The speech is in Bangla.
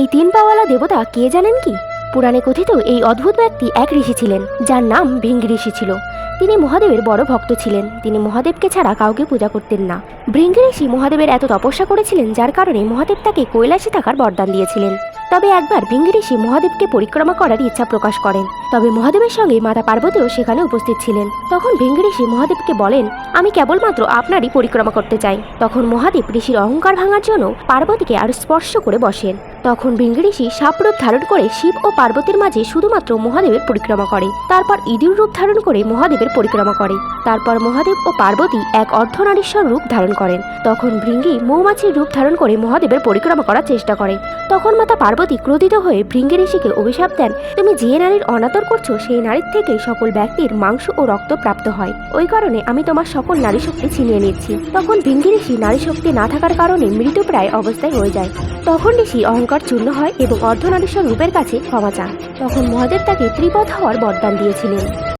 এই তিন পাওয়ালা দেবতা কে জানেন কি? পুরাণে কথিত এই অদ্ভুত ব্যক্তি এক ঋষি ছিলেন, যার নাম ভৃঙ্গি ঋষি ছিল। তিনি মহাদেবের বড় ভক্ত ছিলেন। তিনি মহাদেবকে ছাড়া কাউকে পূজা করতেন না। ভৃঙ্গি ঋষি মহাদেবের এত তপস্যা করেছিলেন, যার কারণে মহাদেব তাকে কৈলাসে থাকার বরদান দিয়েছিলেন। তবে একবার ভৃঙ্গি ঋষি মহাদেবকে পরিক্রমা করার ইচ্ছা প্রকাশ করেন। তবে মহাদেবের সঙ্গে মাতা পার্বতীও সেখানে উপস্থিত ছিলেন। তখন ভৃঙ্গি ঋষি মহাদেবকে বলেন, আমি কেবলমাত্র আপনারই পরিক্রমা করতে চাই। তখন মহাদেব ঋষির অহংকার ভাঙার জন্য পার্বতীকে আরও স্পর্শ করে বসেন। তখন ভৃঙ্গি ঋষি সাপরূপ ধারণ করে শিব ও পার্বতীর মাঝে শুধুমাত্র মহাদেবের পরিক্রমা করে। তারপর ইঁদুর রূপ ধারণ করে মহাদেবের পরিক্রমা করে। তারপর মহাদেব ও পার্বতী এক অর্ধনারীশ্বর রূপ ধারণ করেন। তখন ভৃঙ্গি মৌমাছির রূপ ধারণ করে মহাদেবের পরিক্রমা করার চেষ্টা করে। তখন মাতা পার্বতী ক্রোধিত হয়ে ভৃঙ্গি ঋষিকে অভিশাপ দেন, তুমি যে নারীর অনাদর করছ, সেই নারীর থেকে সকল ব্যক্তির মাংস ও রক্ত প্রাপ্ত হয়। ওই কারণে আমি তোমার সকল নারী শক্তি ছিনিয়ে নিচ্ছি। তখন ভৃঙ্গি ঋষি নারী শক্তি না থাকার কারণে মৃতপ্রায় অবস্থায় হয়ে যায়। তখন ঋষি অহংকার চূর্ণ হয় এবং অর্ধনারীশ্বর রূপের কাছে ক্ষমা চান। তখন মহাদেব তাকে ত্রিপদ হওয়ার বরদান দিয়েছিলেন।